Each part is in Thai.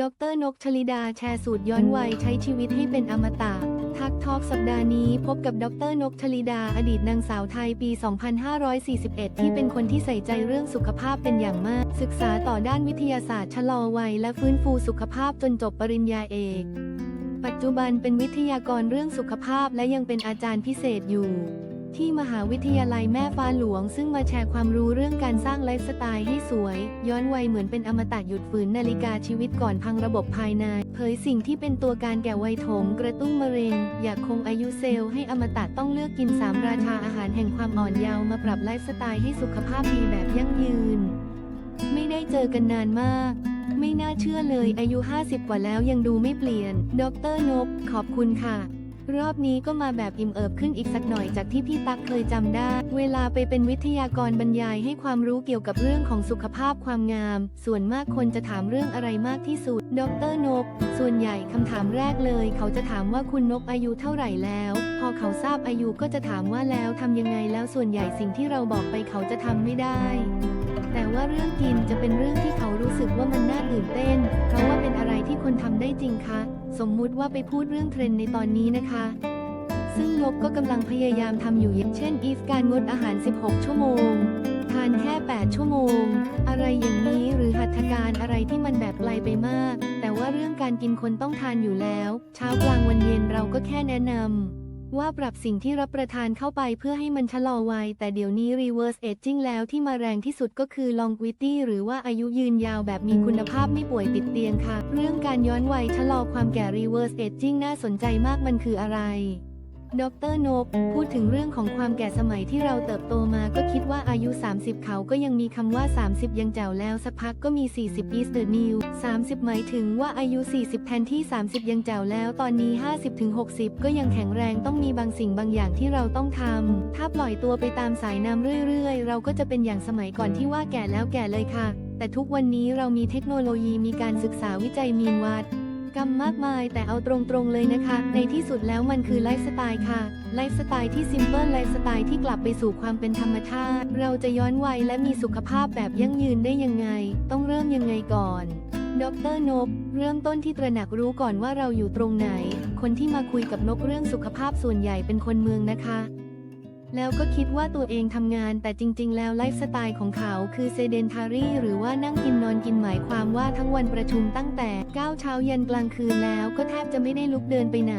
ดรนกชลิดาแชร์สูตรย้อนวัยใช้ชีวิตให้เป็นอมตะ ทักทอกสัปดาห์นี้พบกับดรนกชลิดาอดีตนางสาวไทยปี 2541 ที่เป็นคนที่ใส่ใจเรื่องสุขภาพเป็นอย่างมาก ศึกษาต่อด้านวิทยาศาสตร์ชะลอวัยและฟื้นฟูสุขภาพจนจบปริญญาเอก ปัจจุบันเป็นวิทยากรเรื่องสุขภาพและยังเป็นอาจารย์พิเศษอยู่ ที่มหาวิทยาลัยแม่ฟ้าหลวง ซึ่งมาแชร์ความรู้เรื่องการสร้างไลฟ์สไตล์ให้สวย ย้อนวัยเหมือนเป็นอมตะหยุดฝืนนาฬิกาชีวิตก่อนพังระบบภายใน เผยสิ่งที่เป็นตัวการแก่วัยโถมกระตุ้นมะเร็ง อยากคงอายุเซลล์ให้อมตะต้องเลือกกินสามราชาอาหารแห่งความอ่อนเยาว์มาปรับไลฟ์สไตล์ให้สุขภาพดีแบบยั่งยืน ไม่ได้เจอกันนานมากไม่น่าเชื่อเลยอายุ 50 กว่าแล้วยังดูไม่เปลี่ยน ดรนบขอบคุณค่ะ รอบนี้ก็มาแบบอิ่มเอิบขึ้นอีกสักหน่อยจากที่พี่ตั๊กเคยจำได้ เวลาไปเป็นวิทยากรบรรยายให้ความรู้เกี่ยวกับเรื่องของสุขภาพความงาม ส่วนมากคนจะถามเรื่องอะไรมากที่สุด ดรนบส่วนใหญ่คำถามแรกเลย เขาจะถามว่าคุณนบอายุเท่าไหร่แล้ว พอเขาทราบอายุก็จะถามว่าแล้วทำยังไงแล้วส่วนใหญ่สิ่งที่เราบอกไปเขาจะทำไม่ได้ แต่ว่าเรื่องกินจะเป็นเรื่องที่เขารู้สึกว่ามันน่าตื่นเต้น เพราะว่าเป็นอะไรที่คนทำได้จริงคะ สมมุติว่าไปพูดเรื่องเทรนด์ในตอนนี้นะคะ ซึ่งนบก็กำลังพยายามทำอยู่อย่างเช่น if การงดอาหาร 16 ชั่วโมง ทานแค่ 8 ชั่วโมง อะไรอย่างนี้หรือหัตถการอะไรที่มันแบบไกลไปมาก แต่ว่าเรื่องการกินคนต้องทานอยู่แล้ว เช้ากลางวันเย็นเราก็แค่แนะนำ ว่าปรับสิ่งที่รับประทานเข้าไปเพื่อให้มันชะลอวัย แต่เดี๋ยวนี้ reverse aging แล้วที่มาแรงที่สุดก็คือ longevity หรือว่าอายุยืนยาวแบบมีคุณภาพไม่ป่วยติดเตียงค่ะ เรื่องการย้อนวัยชะลอความแก่ reverse aging น่าสนใจมากมันคืออะไร ดรนบพูดถึงเรื่องของความแก่สมัยที่เราเติบโตมาก็คิดว่าอายุ 30 เขาก็ยังมีคำว่า 30 ยังแจ๋วแล้วสักพักก็มี 40 is the new 30 หมายถึงว่าอายุ 40 แทนที่ 30 ยังแจ๋วแล้วตอนนี้ 50-60 ก็ยังแข็งแรงต้องมีบางสิ่งบางอย่างที่เราต้องทำถ้าปล่อยตัวไปตามสายน้ำเรื่อยๆ เราก็จะเป็นอย่างสมัยก่อนที่ว่าแก่แล้วแก่เลยค่ะ แต่ทุกวันนี้เรามีเทคโนโลยีมีการศึกษาวิจัยมีนวัด กรรมมากมายแต่เอาตรงๆเลยนะคะ ในที่สุดแล้วมันคือไลฟ์สไตล์ค่ะ ไลฟ์สไตล์ที่ซิมเพิลไลฟ์สไตล์ที่กลับไปสู่ความเป็นธรรมชาติ เราจะย้อนวัยและมีสุขภาพแบบยั่งยืนได้ยังไง ต้องเริ่มยังไงก่อนดรนบเริ่มต้นที่ตระหนักรู้ก่อนว่าเราอยู่ตรงไหน คนที่มาคุยกับนกเรื่องสุขภาพส่วนใหญ่เป็นคนเมืองนะคะ แล้วก็คิดว่าตัวเองทำงานแต่จริง ๆ แล้วไลฟ์สไตล์ของเขาคือเซเดนทารีหรือว่านั่งกินนอนกินหมายความว่าทั้งวันประชุมตั้งแต่9เช้ายันกลางคืนแล้วก็แทบจะไม่ได้ลุกเดินไปไหน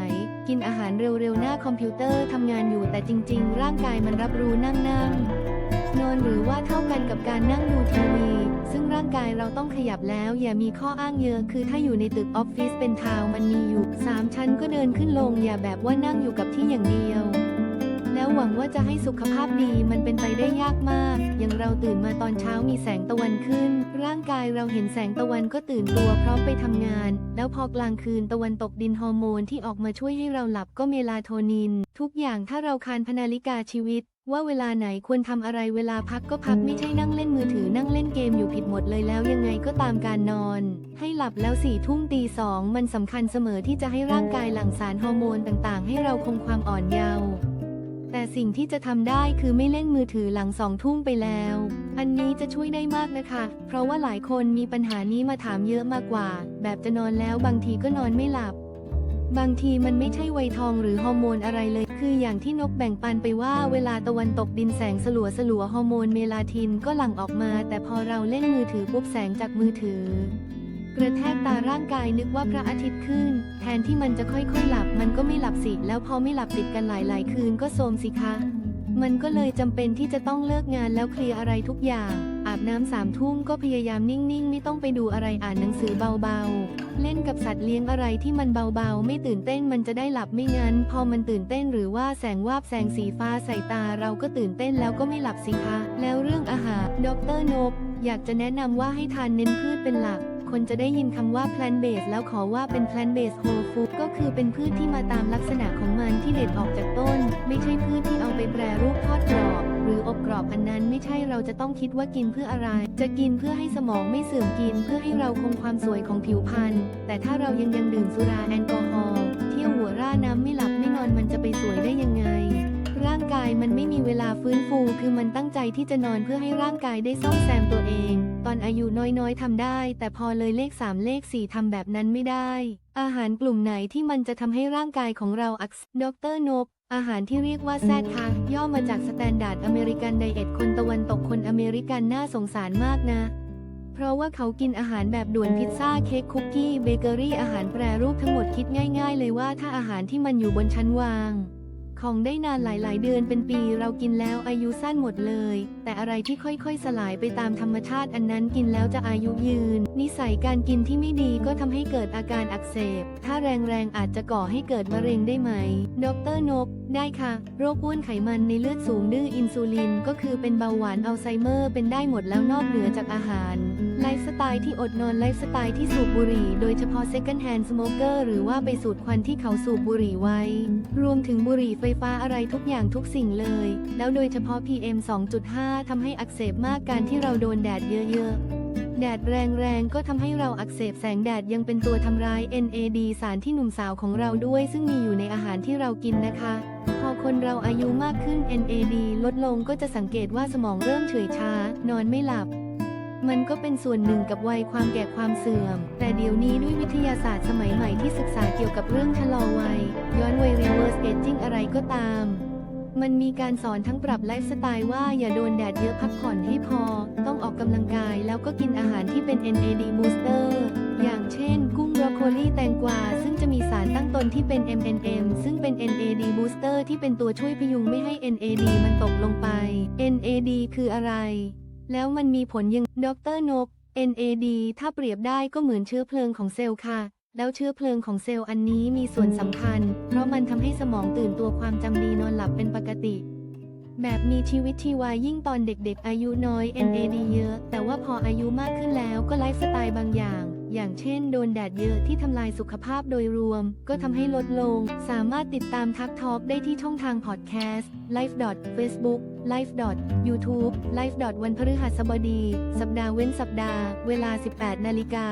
กินอาหารเร็วๆ หน้าคอมพิวเตอร์ทำงานอยู่แต่จริง ๆ ร่างกายมันรับรู้นั่งนั่งๆนอนหรือว่าเท่ากันกับการนั่งดูทีวีซึ่งร่างกายเราต้องขยับแล้วอย่ามีข้ออ้างเยอะ คือถ้าอยู่ในตึกออฟฟิศเป็นทาวมันมีอยู่ 3 ชั้นก็เดินขึ้นลงอย่าแบบว่านั่งอยู่กับที่อย่างเดียว แล้วหวังว่าจะให้สุขภาพดีมันเป็นไปได้ยากมาก อย่างเราตื่นมาตอนเช้ามีแสงตะวันขึ้น ร่างกายเราเห็นแสงตะวันก็ตื่นตัวพร้อมไปทำงาน แล้วพอกลางคืนตะวันตกดินฮอร์โมนที่ออกมาช่วยให้เราหลับก็เมลาโทนิน ทุกอย่างถ้าเราคานพนาฬิกาชีวิตว่าเวลาไหนควรทำอะไรเวลาพักก็พักไม่ใช่นั่งเล่นมือถือนั่งเล่นเกมอยู่ผิดหมดเลยแล้วยังไงก็ตามการนอน ให้หลับแล้วสี่ทุ่มตีสองมันสำคัญเสมอที่จะให้ร่างกายหลั่งสารฮอร์โมนต่างๆ ให้เราคงความอ่อนเยาว์ แต่สิ่งที่จะทำได้คือไม่เล่นมือถือหลังสองทุ่มไปแล้ว อันนี้จะช่วยได้มากนะคะ เพราะว่าหลายคนมีปัญหานี้มาถามเยอะมากกว่า แบบจะนอนแล้วบางทีก็นอนไม่หลับ บางทีมันไม่ใช่วัยทองหรือฮอร์โมนอะไรเลย คืออย่างที่นกแบ่งปันไปว่าเวลาตะวันตกดินแสงสลัวสลัวฮอร์โมนเมลาทินก็หลั่งออกมา แต่พอเราเล่นมือถือปุ๊บแสงจากมือถือ กระแทกตาร่างกายนึกว่าพระอาทิตย์ขึ้น แทนที่มันจะค่อยๆหลับ มันก็ไม่หลับสิ แล้วพอไม่หลับติดกันหลายๆ คืนก็โทมสิคะ มันก็เลยจำเป็นที่จะต้องเลิกงานแล้วเคลียร์อะไรทุกอย่าง อาบน้ำสามทุ่มก็พยายามนิ่งๆ ไม่ต้องไปดูอะไรอ่านหนังสือเบาๆ เล่นกับสัตว์เลี้ยงอะไรที่มันเบาๆ ไม่ตื่นเต้นมันจะได้หลับไม่งั้น พอมันตื่นเต้นหรือว่าแสงวาบแสงสีฟ้าใส่ตาเราก็ตื่นเต้นแล้วก็ไม่หลับสิคะ แล้วเรื่องอาหาร ดรนบอยากจะแนะนำว่าให้ทานเน้นพืชเป็นหลัก คนจะได้ยินคำว่า plant based แล้วขอว่าเป็น plant based whole food ก็คือเป็นพืชที่มาตามลักษณะของมันที่เด็ดออกจากต้น ไม่ใช่พืชที่เอาไปแปรรูปทอดกรอบ หรืออบกรอบอันนั้นไม่ใช่เราจะต้องคิดว่ากินเพื่ออะไร จะกินเพื่อให้สมองไม่เสื่อมกิน เพื่อให้เราคงความสวยของผิวพรรณแต่ถ้าเรายังยังดื่มสุราแอลกอฮอล์เที่ยวหัวร่าน้ำไม่หลับไม่นอนมันจะไปสวยได้ยังไงร่างกายมันไม่มีเวลาฟื้นฟู คือมันตั้งใจที่จะนอนเพื่อให้ร่างกายได้ซ่อมแซมตัวเอง อนอนอายุน้อยๆทำได้ แต่พอเลยเลข 3 เลข 4ทำแบบนั้นไม่ได้ อาหารกลุ่มไหนที่มันจะทำให้ร่างกายของเราอักเสบดรนบอาหารที่เรียกว่าแซดค่ะย่อมาจากสแตนดาร์ดอเมริกันไดเอทคนตะวันตกคนอเมริกันน่าสงสารมากนะ เพราะว่าเขากินอาหารแบบด่วนพิซซ่าเค้กคุกกี้เบเกอรี่อาหารแปรรูปทั้งหมดคิดง่าย ๆ เลยว่าถ้าอาหารที่มันอยู่บนชั้นวาง ของได้นานหลาย ๆ เดือนเป็นปีเรากินแล้วอายุสั้นหมดเลย แต่อะไรที่ค่อย ๆ สลายไปตามธรรมชาติอันนั้นกินแล้วจะอายุยืน นิสัยการกินที่ไม่ดีก็ทำให้เกิดอาการอักเสบ ถ้าแรงๆอาจจะก่อให้เกิดมะเร็งได้ไหม ดรนก ได้ค่ะ โรคอ้วนไขมันในเลือดสูงดื้ออินซูลิน ก็คือเป็นเบาหวานอัลไซเมอร์เป็นได้หมดแล้วนอกเหนือจากอาหาร ไลฟ์สไตล์ที่อดนอนไลฟ์สไตล์ที่สูบบุหรี่โดยเฉพาะ second hand smoker หรือว่าไปสูดควันที่เขาสูบบุหรี่ไว้ รวมถึงบุหรี่ไฟฟ้าอะไรทุกอย่างทุกสิ่งเลย แล้วโดยเฉพาะ PM 2.5ทำให้อักเสบมากการที่เราโดนแดดเยอะๆ แดดแรงๆ ก็ทำให้เราอักเสบแสงแดดยังเป็นตัวทำร้าย NAD สารที่หนุ่มสาวของเราด้วย ซึ่งมีอยู่ในอาหารที่เรากินนะคะ พอคนเราอายุมากขึ้น NAD ลดลงก็จะสังเกตว่าสมองเริ่มเฉื่อยช้า นอนไม่หลับ มันก็เป็นส่วนหนึ่งกับวัยความแก่ความเสื่อม แต่เดี๋ยวนี้ด้วยวิทยาศาสตร์สมัยใหม่ที่ศึกษาเกี่ยวกับเรื่องชะลอวัย ย้อนวัย reverse aging อะไรก็ตาม มันมีการสอนทั้งปรับไลฟ์สไตล์ว่าอย่าโดนแดดเยอะพักผ่อนให้พอ ต้องออกกำลังกายแล้วก็กินอาหารที่เป็น NAD booster อย่างเช่น กุ้งบรอกโคลีแตงกวา ซึ่งจะมีสารตั้งต้นที่เป็น MNM ซึ่งเป็น NAD booster ที่เป็นตัวช่วยพยุงไม่ให้ NAD มันตกลงไป NAD คืออะไร แล้วมันมีผลยังดรนก NAD ถ้าเปรียบได้ก็เหมือนเชื้อเพลิงของเซลล์ค่ะ แล้วเชื้อเพลิงของเซลล์อันนี้มีส่วนสำคัญ เพราะมันทำให้สมองตื่นตัวความจำดีนอนหลับเป็นปกติ แบบมีชีวิตชีวายิ่งตอนเด็กๆ อายุน้อย NAD เยอะ แต่ว่าพออายุมากขึ้นแล้วก็ไลฟ์สไตล์บางอย่าง อย่างเช่นโดนแดดเยอะที่ทำลายสุขภาพโดยรวม ก็ทำให้ลดลง สามารถติดตามทักทอกได้ที่ช่องทางพอดแคสต์ life facebook life youtube life วันพฤหัสบดี สัปดาห์เว้นสัปดาห์ เวลา 18 นาฬิกา